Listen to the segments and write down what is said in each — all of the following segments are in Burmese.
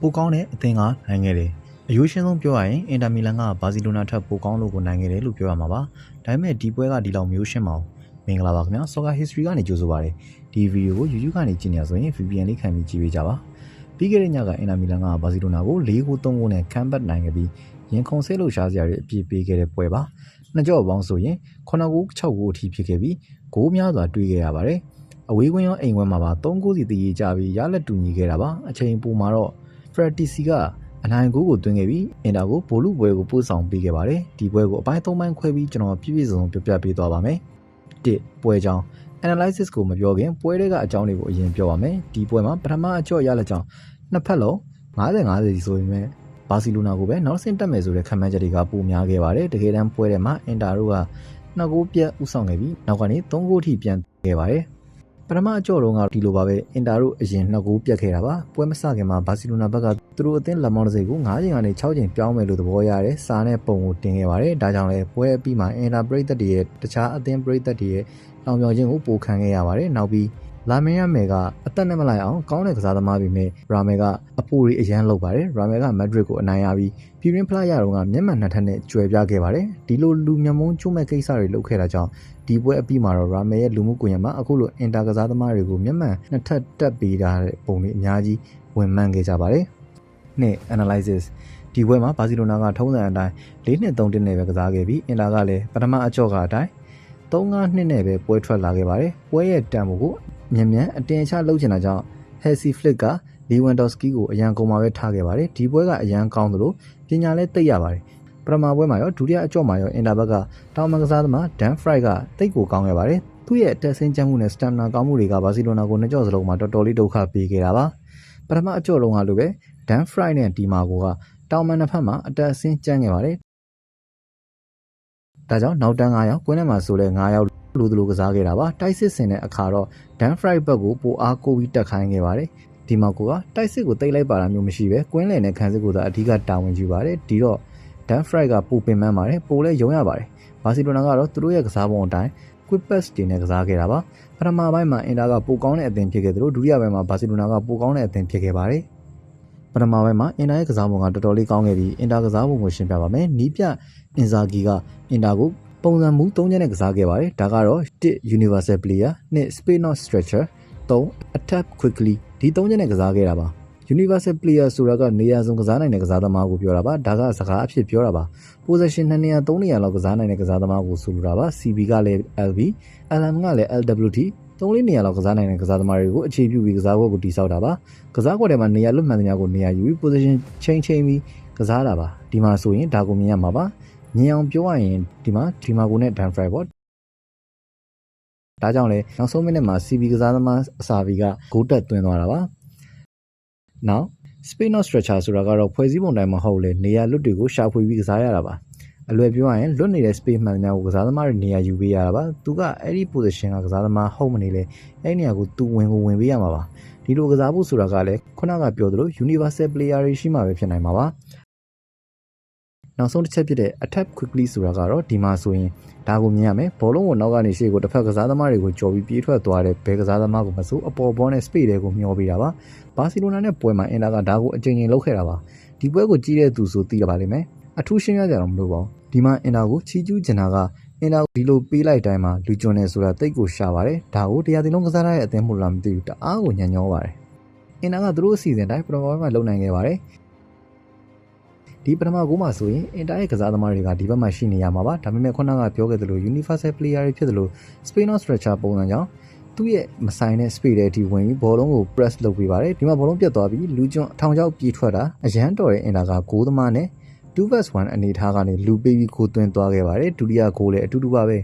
ပိုကောင်းတဲ့အသင်းကနိုင်ခဲ့တယ်အယိုးရှင်းဆုံးပြောရရင်အင်တာမီလန်ကဘာစီလိုနာထက်ပိုကောင်းလို့ကိုနိုင်ခဲ့တယ်လို့ပြောရမှာပါဒါပေမဲ့ဒီပွဲကဒီလောက်မျိုးရှင်းမအောင်မင်္ဂလာပါခင်ဗျာ Soccer History ကနေကြိုဆိုပါရစေဒီဗီဒီယိုကို YouTube ကနေကြည့်နေရဆိုရင် VPN လေးခံပြီးကြည့်ပေးကြပါပြီးခဲ့တဲ့ညကအင်တာမီလန်ကဘာစီလိုနာကို၄ဂိုး၃ဂိုးနဲ့ခံဘတ်နိုင်ခဲ့ပြီးရင်ခုန်ဆဲလို့ရှားစရာတွေအပြည့်ပေးခဲ့တဲ့ပွဲပါနှစ်ကြော့ပေါင်းဆိုရင်9ဂိုး6ဂိုးအထိဖြစ်ခဲ့ပြီးဂိုးများစွာတွေးခဲ့ရပါတယ်အဝေးကွင်းရောအိမ်ကွင်းမှာပါ3ဂိုးစီတည်ရကြပြီးရလက်တူညီခဲ့တာပါအချိန်ပိုမှာတော့ Fratisi ကအနိုင်ကိုကိုသွင်းခဲ့ပြီးအင်တာကိုဘိုလူပွဲကိုပို့ဆောင်ပေးခဲ့ပါတယ်ဒီပွဲကိုအပိုင်း၃ပိုင်းခွဲပြီးကျွန်တော်ပြည့်ပြည့်စုံစုံပြပြပေးသွားပါမယ်တစ်ပွဲကြောင်း analysis ကိုမပြောခင်ပွဲတွေကအကြောင်းတွေကိုအရင်ပြောပါမယ်ဒီပွဲမှာပထမအကြော့ရလက်ကြောင်းနှစ်ဖက်လုံး90 50စီဆိုပေမဲ့ဘာစီလိုနာကိုပဲနောက်ဆင့်တက်မယ်ဆိုတဲ့ခံမှန်းချက်တွေကပိုများခဲ့ပါတယ်တကယ်တမ်းပွဲထဲမှာအင်တာတို့ကနှစ်ဂိုးပြတ်ဥဆောင်ခဲ့ပြီးနောက်ကနေ3ဂိုးထိပြန်ခဲ့ပါတယ် ပထမအကြော့တုန်းကဒီလိုပါပဲအင်တာတို့အရင်နှစ်ဂိုးပြတ်ခဲ့တာပါပွဲမစခင်မှာဘာစီလိုနာဘက်ကသူတို့အသင်းလက်မောင်းတစ်စိတ်ကို9ချိန်ကနေ6ချိန်ပြောင်းမယ်လို့သဘောရတဲ့စာနဲ့ပုံကိုတင်ခဲ့ပါတယ်ဒါကြောင့်လည်းပွဲအပြီးမှာအင်တာပရိသတ်တွေရဲ့တခြားအသင်းပရိသတ်တွေရဲ့လောင်ပြောင်ခြင်းကိုပိုခံခဲ့ရပါတယ်နောက်ပြီး လာမင်းရမယ်ကအသက်နဲ့မလိုက်အောင်ကောင်းတဲ့ကစားသမားပြီမဲ့ရာမယ်ကအဖိုရီအရန်လုပ်ပါတယ်ရာမယ်ကမက်ဒရစ်ကိုအနိုင်ရပြီးပြည်ရင်းဖလားရတော့ကမျက်မှန်နှစ်ထပ်နဲ့ကျွယ်ပြခဲ့ပါတယ်ဒီလိုလူမျက်မုံးချုံမဲ့ကိစ္စတွေလုပ်ခဲ့တာကြောင့်ဒီပွဲအပြီးမှာတော့ရာမယ်ရဲ့လူမှုကွန်ရက်မှာအခုလိုအင်တာကစားသမားတွေကိုမျက်မှန်နှစ်ထပ်တက်ပေးတာတဲ့ပုံတွေအများကြီးဝင်မှန်းခဲ့ကြပါတယ်နှစ် analysis ဒီပွဲမှာဘာစီလိုနာကထုံးစံအတိုင်း၄နှစ်3တင်းနဲ့ပဲကစားခဲ့ပြီးအင်တာကလည်းပထမအကြော့ကအတိုင်း3-5နှစ်နဲ့ပဲပွဲထွက်လာခဲ့ပါတယ်ပွဲရဲ့တန်ဖိုးကို မြန်မြန်အတင်ချလုပ်ချင်တာကြောင့် Hesi Flick က Lewandowski ကိုအရန်ကုန်မှာပဲထားခဲ့ပါတယ်ဒီပွဲကအရန်ကောင်းသလိုပညာလည်းသိပ်ရပါတယ်ပထမပွဲမှာရောဒုတိယအကြော့မှာရောအင်တာဘက်ကတောင်မန်ကစားသမား Dan Fry ကတိတ်ကိုကောင်းခဲ့ပါတယ်သူ့ရဲ့အတက်ဆင်းချမ်းမှုနဲ့ stamina ကောင်းမှုတွေကဘာစီလိုနာကိုနှစ်ကြော့စလုံးမှာတော်တော်လေးဒုက္ခပေးခဲ့တာပါပထမအကြော့လုံးကလိုပဲ Dan Fry နဲ့ဒီမာကိုကတောင်မန်တစ်ဖက်မှာအတက်အဆင်းကျန်းခဲ့ပါတယ်ဒါကြောင့်နောက်တန်း9ယောက်ကွင်းထဲမှာဆိုလဲ9ယောက် လူသူလူကစားခဲ့တာပါတိုက်စစ်စင်တဲ့အခါတော့ Dan Fry ဘက်ကိုပိုအားကိုပြီးတက်ခိုင်းခဲ့ပါတယ်ဒီမှာကိုကတိုက်စစ်ကိုတိတ်လိုက်ပါတာမျိုးမရှိပဲကွင်းလည်နဲ့ခံစစ်ကိုသာအဓိကတာဝန်ယူပါတယ်ဒီတော့ Dan Fry ကပိုပင်ပန်းပါတယ်ပိုလဲယုံရပါတယ်ဘာစီလိုနာကတော့သူတို့ရဲ့ကစားပုံအတိုင်း quick pass တွေနဲ့ကစားခဲ့တာပါပထမပိုင်းမှာအင်တာကပိုကောင်းတဲ့အသင်းဖြစ်ခဲ့သလိုဒုတိယပိုင်းမှာဘာစီလိုနာကပိုကောင်းတဲ့အသင်းဖြစ်ခဲ့ပါတယ်ပထမပိုင်းမှာအင်တာရဲ့ကစားပုံကတော်တော်လေးကောင်းခဲ့ပြီးအင်တာကစားပုံကိုရှင်းပြပါမယ်နီးပြအင်ဇာဂီကအင်တာကို ပုံစံမူ၃ချက်နဲ့ကစားခဲ့ပါတယ်ဒါကတော့1 universal player 2 space not stretcher 3 attack quickly ဒီ၃ချက်နဲ့ကစားခဲ့တာပါ universal player ဆိုတာကနေရာစုံကစားနိုင်တဲ့ကစားသမားကိုပြောတာပါဒါကစကားအဖြစ်ပြောတာပါ possession 2နေရာ3နေရာလောက်ကစားနိုင်တဲ့ကစားသမားကိုဆိုလိုတာပါ CB ကလည်း LB LM ကလည်း LWT သုံးလေးနေရာလောက်ကစားနိုင်တဲ့ကစားသမားတွေကိုအခြေပြုပြီးကစားပွဲကိုတည်ဆောက်တာပါကစားကွက်ထဲမှာနေရာလွတ်မှန်သမျှကိုနေရာယူပြီး position change ချိန်ပြီးကစားတာပါဒီမှာဆိုရင်ဒါကိုမြင်ရမှာပါ မြင်အောင်ပြောရရင်ဒီမှာဒီမာကိုနဲ့ Dan Fry ပေါ့ဒါကြောင့်လေနောက်ဆုံးမိနစ်မှာ CB ကစားသမားအစာဗီကဂိုးတက်သွင်းသွားတာပါနောက် space not stretcher ဆိုတာကတော့ဖွဲ့စည်းပုံတိုင်းမဟုတ်လေနေရာလွတ်တွေကိုရှာဖွေပြီးကစားရတာပါအလွယ်ပြောရရင်လွတ်နေတဲ့ space မှန်များကိုကစားသမားတွေနေရာယူပေးရတာပါသူကအဲ့ဒီ position ကကစားသမားဟုတ်မနေလေအဲ့ဒီနေရာကိုသူဝင်ကိုဝင်ပေးရမှာပါဒီလိုကစားဖို့ဆိုတာကလည်းခုနကပြောသလို universal player တွေရှိမှပဲဖြစ်နိုင်မှာပါ နောက်ဆုံးတစ်ချက်ဖြစ်တဲ့ attack quickly ဆိုတာကတော့ဒီမှာဆိုရင်ဒါကိုမြင်ရမယ်ဘောလုံးကိုနောက်ကနေရှေ့ကိုတစ်ဖက်ကစားသမားတွေကိုကြော်ပြီးပြေးထွက်သွားတဲ့ဘယ်ကစားသမားကိုမဆိုအပေါ်ဘောနဲ့ space တွေကိုမျောပေးတာပါဘာစီလိုနာနဲ့ပွဲမှာအင်တာကဒါကိုအကြိမ်ကြိမ်လုပ်ခဲ့တာပါဒီပွဲကိုကြီးတဲ့သူဆိုသိရပါလိမ့်မယ်အထူးရှင်းရကြတော့မလို့ပါဘူးဒီမှာအင်တာကိုချီကျူးကျင်တာကအင်တာဒီလိုပေးလိုက်တိုင်းမှာလူကျွန်းနေဆိုတာတိတ်ကိုရှာပါတယ်ဒါကိုတရားတင်လုံးကစားရတဲ့အသင်းမို့လားမသိဘူးတအားကိုညံ့ညောပါတယ်အင်တာကသူတို့အစီအစဉ်တိုင်းပထမပိုင်းမှာလုံနိုင်ခဲ့ပါတယ် ဒီပထမကိုမှဆိုရင်အင်တာရဲ့ကစားသမားတွေကဒီဘက်မှာရှိနေရမှာပါဒါပေမဲ့ခုနကပြောခဲ့သလို universal player တွေဖြစ်သလို spain of stretcher ပုံစံကြောင့်သူ့ရဲ့မဆိုင်တဲ့ speed တွေအထိဝင်ပြီးဘောလုံးကို press လုပ်ပေးပါတယ်ဒီမှာဘောလုံးပြတ်သွားပြီးလူကျွန်းထောင်ချောက်ပြေးထွက်တာအရန်တော်တဲ့အင်တာကဂိုးသမားနဲ့2 vs 1အနေထားကနေလူပေးပြီးကိုသွင်းသွားခဲ့ပါတယ်ဒုတိယဂိုးလည်းအတူတူပါပဲ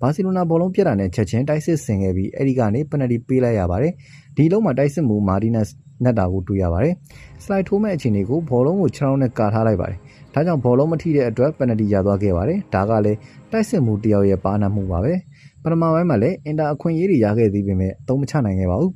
ဘာစီလိုနာဘောလုံးပြတ်တာနဲ့ချက်ချင်းတိုက်စစ်ဆင်ခဲ့ပြီးအဲ့ဒီကနေပနယ်တီပေးလိုက်ရပါတယ်ဒီလုံးမှာတိုက်စစ်မှုမာဒီနက်စ် နက်တာကိုတွေ့ရပါတယ် စလိုက်ထိုးမဲ့အခြေအနေကိုဘောလုံးကိုခြေထောက်နဲ့ကာထားလိုက်ပါတယ်ဒါကြောင့်ဘောလုံးမထိတဲ့အတွက်ပနယ်တီရသွားခဲ့ပါတယ်ဒါကလည်းတိုက်စစ်မှုတယောက်ရဲ့ပါနာမှုပါပဲပထမပိုင်းမှာလည်းအင်တာအခွင့်အရေးတွေရခဲ့သေးပေမဲ့အသုံးမချနိုင်ခဲ့ပါဘူး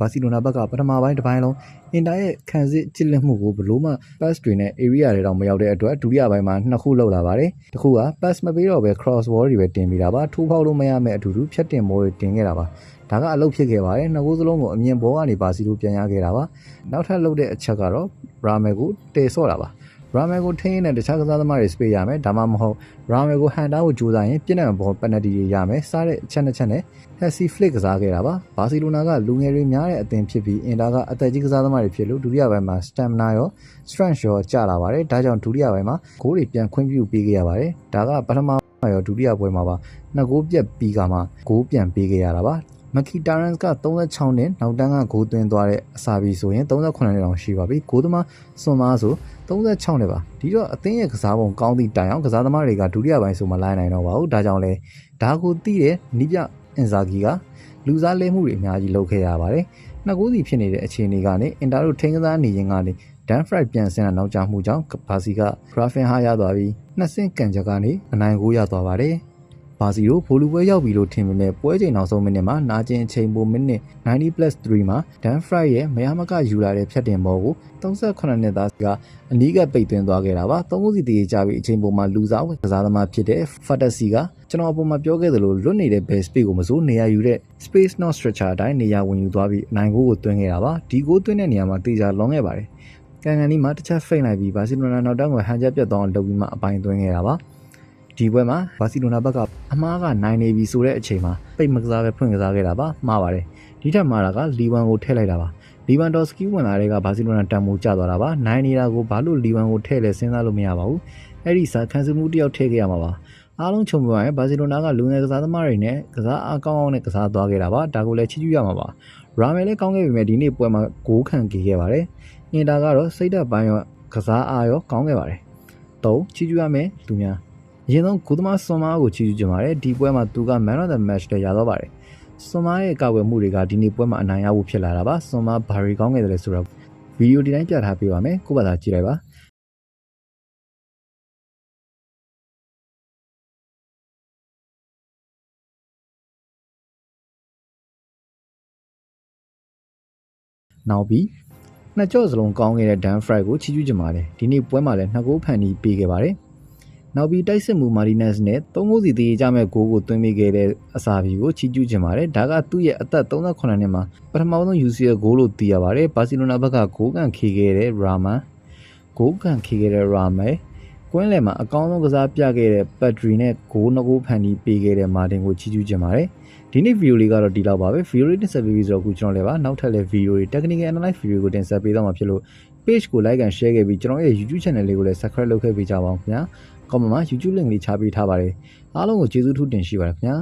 ဘာစီလိုနာဘက်ကပထမပိုင်းတစ်ပိုင်းလုံးအင်တာရဲ့ခံစစ်ကြစ်လက်မှုကိုဘလို့မှ pass တွေနဲ့ area တွေတော့မရောက်တဲ့အတွက်ဒုတိယပိုင်းမှာနှစ်ခုလောက်လာပါတယ်တစ်ခုက pass မပေးတော့ပဲ cross wall တွေပဲတင်ပေးတာပါထိုးဖောက်လို့မရမယ့်အတူတူဖြတ်တင်ဘောတွေတင်ခဲ့တာပါဒါကအလုပ်ဖြစ်ခဲ့ပါတယ်နှစ်ခုစလုံးကိုအမြင်ဘောကနေဘာစီလိုပြန်ရခဲ့တာပါနောက်ထပ်လုပ်တဲ့အချက်ကတော့ ramen ကိုတည်ဆော့တာပါ ရာမယ်ကိုထိန်းတဲ့တခြားကစားသမားတွေစပေးရမယ်ဒါမှမဟုတ်ရာမယ်ကိုဟန်တာကိုကြိုးစားရင်ပြည့်တဲ့ဘောပက်နတီတွေရမယ်စားတဲ့အချက်နှစ်ချက်နဲ့ Hesse Flick ကစားခဲ့တာပါဘာစီလိုနာကလူငယ်တွေများတဲ့အသင်းဖြစ်ပြီးအင်တာကအသက်ကြီးကစားသမားတွေဖြစ်လို့ဒုတိယပိုင်းမှာ stamina ရော strength ရောကျလာပါတယ်ဒါကြောင့်ဒုတိယပိုင်းမှာဂိုးတွေပြန်ခွင့်ပြုပေးခဲ့ရပါတယ်ဒါကပထမပိုင်းရောဒုတိယပွဲမှာပါနှစ်ဂိုးပြတ်ပြီးကမှဂိုးပြန်ပေးခဲ့ရတာပါ မကီတာရန်စ်က36နှစ်နောက်တန်းကဂိုးသွင်းသွားတဲ့အစာပြီးဆိုရင်38နှစ်တောင်ရှိပါပြီဂိုးသမားစွန်မားဆို36နှစ်ပါဒီတော့အသင်းရဲ့ကစားပုံကောင်းသည့်တိုင်အောင်ကစားသမားတွေကဒုတိယပိုင်းဆိုမှလိုက်နိုင်တော့ပါဘူးဒါကြောင့်လဲဒါကိုသိတဲ့နီးပြအင်ဇာဂီကလူစားလဲမှုတွေအများကြီးလုပ်ခဲ့ရပါတယ်နှစ်ကိုးစီဖြစ်နေတဲ့အခြေအနေကနေအင်တာတို့ထိန်းကစားနေရင်ကနေဒန်ဖရိုက်ပြန်ဆင်းတာနောက်ကျမှုကြောင့်ဘာစီကဂရာဖင်ဟာရသွားပြီးနှစ်ဆင့်ကန်ချက်ကနေအနိုင်ကိုရသွားပါတယ် ဘာစီတို့ဖိုလူပွဲရောက်ပြီလို့ထင်ပေမဲ့ပွဲချိန်နောက်ဆုံးမိနစ်မှာနာကျင်အချိန်ပိုမိနစ် 90+3 မှာဒန်ဖရိုက်ရဲ့မရမကယူလာတဲ့ဖြတ်တင်ဘောကို38နှစ်သားကအနီးကပိတ်သွင်းသွားခဲ့တာပါသုံးခုစီတည်ကြပြီးအချိန်ပုံမှာလူစားကစားသမားဖြစ်တဲ့ဖတ်တစီကကျွန်တော်အပေါ်မှာပြောခဲ့သလိုလွတ်နေတဲ့ base space ကိုမစိုးနေရာယူတဲ့ space not structure အတိုင်းနေရာဝင်ယူသွားပြီးအနိုင်ဂိုးကိုသွင်းခဲ့တာပါဒီဂိုးသွင်းတဲ့နေရာမှာတေချာလွန်ခဲ့ပါတယ်ကန်ကန်ဒီမှာတစ်ချက်ဖိတ်လိုက်ပြီးဘာစီလိုနာနောက်တန်းကိုဟန်ချက်ပြတ်သွားအောင်လုပ်ပြီးမှအပိုင်သွင်းခဲ့တာပါ ဒီပွဲမှာဘာစီလိုနာဘက်ကအမားကနိုင်နေပြီဆိုတဲ့အချိန်မှာပိတ်မကစားပဲဖွင့်ကစားခဲ့တာပါမှားပါတယ်ဒီထက်မှားတာကလီဝမ်ကိုထည့်လိုက်တာပါလီဗန်ဒေါ်စကီဝင်လာတဲ့ကဘာစီလိုနာတန်မိုးကျသွားတာပါနိုင်နေတာကိုဘာလို့လီဗန်ကိုထည့်လဲစဉ်းစားလို့မရပါဘူးအဲ့ဒီစာခံစမှုတယောက်ထည့်ခဲ့ရမှာပါအားလုံးခြုံပြောရင်ဘာစီလိုနာကလူငယ်ကစားသမားတွေနဲ့ကစားအားကောင်းအောင်နဲ့ကစားသွားခဲ့တာပါဒါကိုလည်းချီးကျူးရမှာပါရာမယ်လည်းကောင်းခဲ့ပေမဲ့ဒီနေ့ပွဲမှာဂိုးခံခဲ့ခဲ့ပါတယ်အင်တာကတော့စိတ်ဓာတ်ပိုင်းရောကစားအားရောကောင်းခဲ့ပါတယ်၃ချီးကျူးရမယ်သူများ အရင်ဆုံးဂိုးသမားစွန်မားကိုချီးကျူးကြပါတယ်ဒီပွဲမှာသူက man of the match တဲ့ရတော့ပါတယ်စွန်မားရဲ့ကာကွယ်မှုတွေကဒီနေ့ပွဲမှာအနိုင်ရဖို့ဖြစ်လာတာပါစွန်မားဘာရီကောင်းခဲ့တယ်လဲဆိုတော့ဗီဒီယိုဒီတိုင်းပြထားပေးပါမယ်ကိုယ့်ဘာသာကြည့်လိုက်ပါနောက်ပြီးနှစ်ကြော့စလုံးကောင်းခဲ့တဲ့ Dan Fry ကိုချီးကျူးကြပါတယ်ဒီနေ့ပွဲမှာလည်းနှစ်ဂိုးဖန်ပြီးပေးခဲ့ပါတယ် နောက်ပြီးတိုက်စစ်မှုမာဒီနက်စ်နဲ့သုံးဂိုးစီတည်ကြမဲ့ဂိုးကိုသွင်းမိခဲ့တဲ့အစာဘီကိုချီးကျူးကြပါတယ်ဒါကသူ့ရဲ့အသက်38နှစ်မှာပထမဆုံး UCL ဂိုးလို့သိရပါတယ်ဘာစီလိုနာဘက်ကဂိုးကန်ခေခဲ့တဲ့ရာမန်ဂိုးကန်ခေခဲ့တဲ့ရာမဲကွင်းလယ်မှာအကောင်းဆုံးကစားပြခဲ့တဲ့ပတ်ထရီနဲ့ဂိုးနှစ်ဂိုးဖန်ပြီးပေးခဲ့တဲ့မာတင်ကိုချီးကျူးကြပါတယ်ဒီနေ့ဗီဒီယိုလေးကတော့ဒီလောက်ပါပဲဗီဒီယိုလေးတင်ဆက်ပေးပြီးဆိုတော့အခုကျွန်တော်လည်းပါနောက်ထပ်လည်းဗီဒီယိုတွေ technical analyze ဗီဒီယိုကိုတင်ဆက်ပေးတော့မှာဖြစ်လို့ page ကို like and share ခဲ့ပြီးကျွန်တော်ရဲ့ YouTube channel လေးကိုလည်း subscribe လုပ်ခဲ့ပေးကြပါဦးခင်ဗျာ comment မှာ YouTube link လေးချပေးထားပါတယ်အားလုံးကိုကျေးဇူးထူးတင်ရှိပါတယ်ခင်ဗျာ